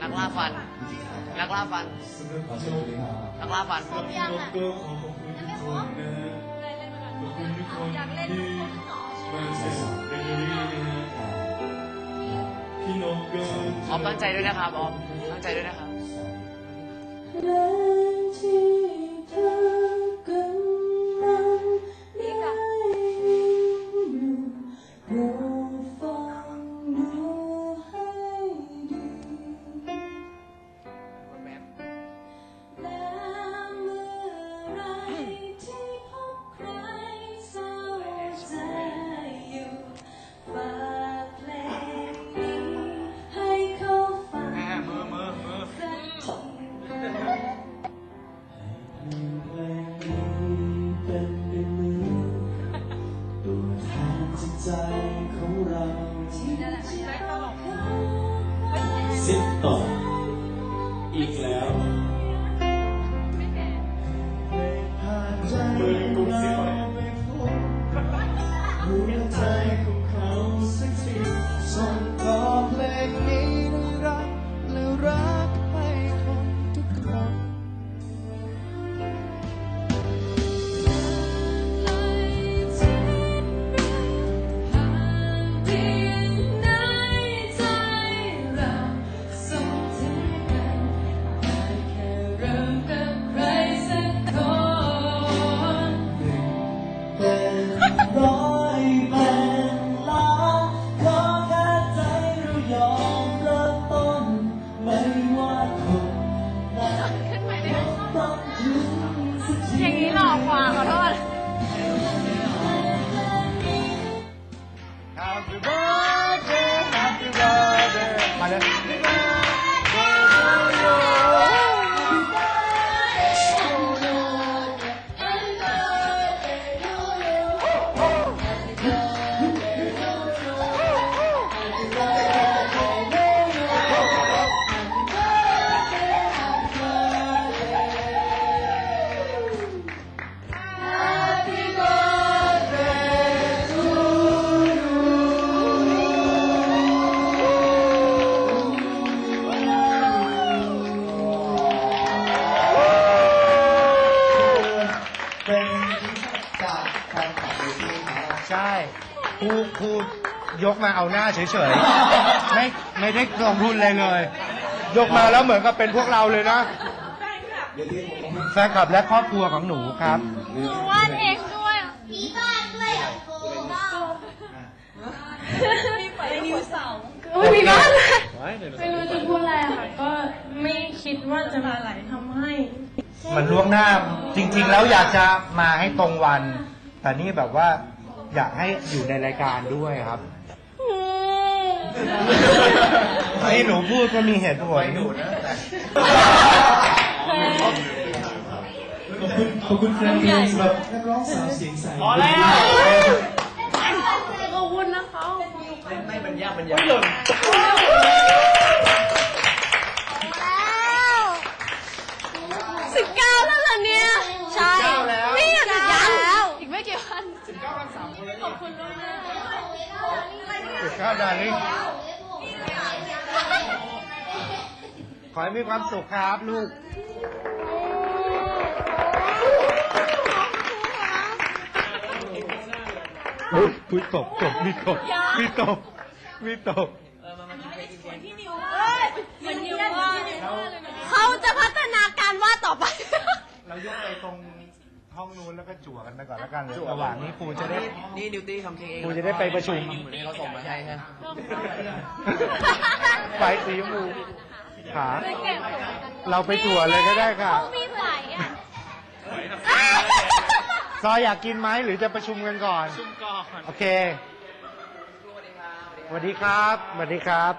นักล่าฟัน นักล่าฟัน นักล่าฟัน ครบยังอะยังไม่ครบอยากเล่นคนต่อออฟตั้งใจด้วยนะครับออฟตั้งใจด้วยนะครับ สิ สักที อย่างนี้หลอกกว่าขอโทษ Happy birthday Happy birthday มาเลย ครูครูยกมาเอาหน้าเฉยๆ ไม่ไม่ได้ลงทุนเลยเลย ยกมาแล้วเหมือนกับเป็นพวกเราเลยนะเดี๋ยวที่ผมให้แฟนคลับและครอบครัวของหนูครับ หนูวาดเองด้วยผีบ้านด้วยอะโอ้มีไปนิวเสาร์โอ้ยมีบ้านเลยไม่รู้จะพูดอะไรอะค่ะก็ไม่คิดว่าจะมาไหลทำให้มันล่วงหน้าจริง ๆ แล้วอยากจะมาให้ตรงวัน แต่นี่แบบว่า อยากให้อยู่ในรายการด้วยครับที่หนูพูดก็มีเหตุผลขอบคุณขอบคุณแฟนเพลงสำหรับนักร้องสาวเสียงใสพอแล้วขอบคุณนะคะไม่บรรยากบรรยาก สิบเก้าแล้วเหรอเนี่ย ใช่ แล้ว นี่อะสิบเก้า แล้ว อีกไม่กี่วัน ขอบคุณด้วดาริ่งขอให้มีความสุขครับลูกอุ๊ยอุ๊ยตบตบมีตบมีตบมีตบเหมือนนิวว่าเขาจะพัฒนาการว่าต่อไป เรายกไปตรง ห้องนู้นแล้วก็จั่วกันไปก่อนแล้วกัน ระหว่างนี้ครูจะได้ นี่นิวตี้ทำเค้กเองครูจะได้ไปประชุม เหมือนที่เขาส่งมาให้ฮะ ไฟสีชมพูขาเราไปจั่วเลยก็ได้ค่ะมีใส่อะซอยอยากกินไหมหรือจะประชุมกันก่อนชุมก่อน โอเค สวัสดีครับ สวัสดีครับ